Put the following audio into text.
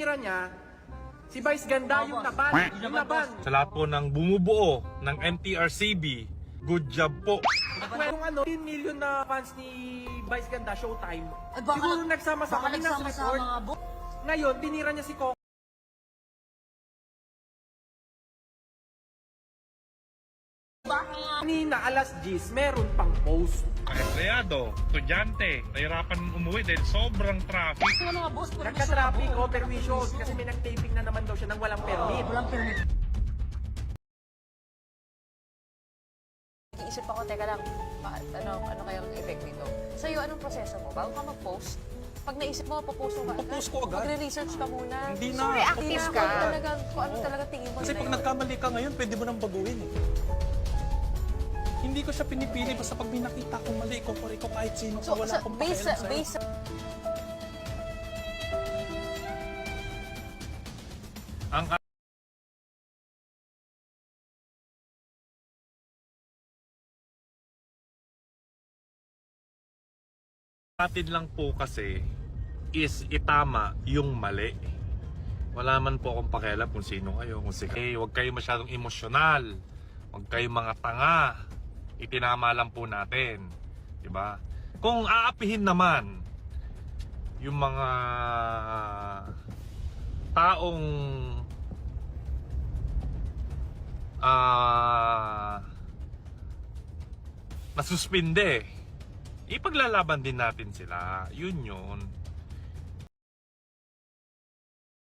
Tira niya, si Vice Ganda yung laban. Yung laban. Sa lahat po ng bumubuo ng MTRCB, good job po. Kung ano, 10 million na fans ni Vice Ganda, Showtime. Ay, baka- siguro nagsama sa baka kami ng nagsama-sama nga, bo. Ngayon, tinira niya si Coco. Baka nga. Kanina, alas 10, meron pang post. Empleyado, estudyante, nahirapan umuwi dahil sobrang traffic. Ano nga, boss? permission Nagka-traffic ako. overvision kasi may nag-taping na naman daw siya ng walang permit. Walang permit. Iisip ako, teka lang, pa- ano, ano kayang effect nito? Sa'yo, anong proseso mo? Bago ka mag-post, pag naisip mo, papost mo ka agad? Papost ko agad. Magre-research ka muna. Hindi na. So, reactive ka. ka. Talaga, kung ano talaga tingin mo. Kasi yun pag yun. nagkamali ka ngayon, pwede mo nang baguhin eh. Hindi ko siya pinipili basta pag may nakita akong mali, kumpare ko kahit sino So, wala akong pakialam sa'yo. based sa, Ang Atid lang po kasi is itama yung mali. Wala man po akong pakialam kung sino kayo. Kung si eh, huwag kayo masyadong emosyonal. Huwag kayo mga tanga. Itinama lang po natin. 'Di ba? Kung aapihin naman yung mga taong ah nasuspinde, ipaglalaban din natin sila. Yun yun.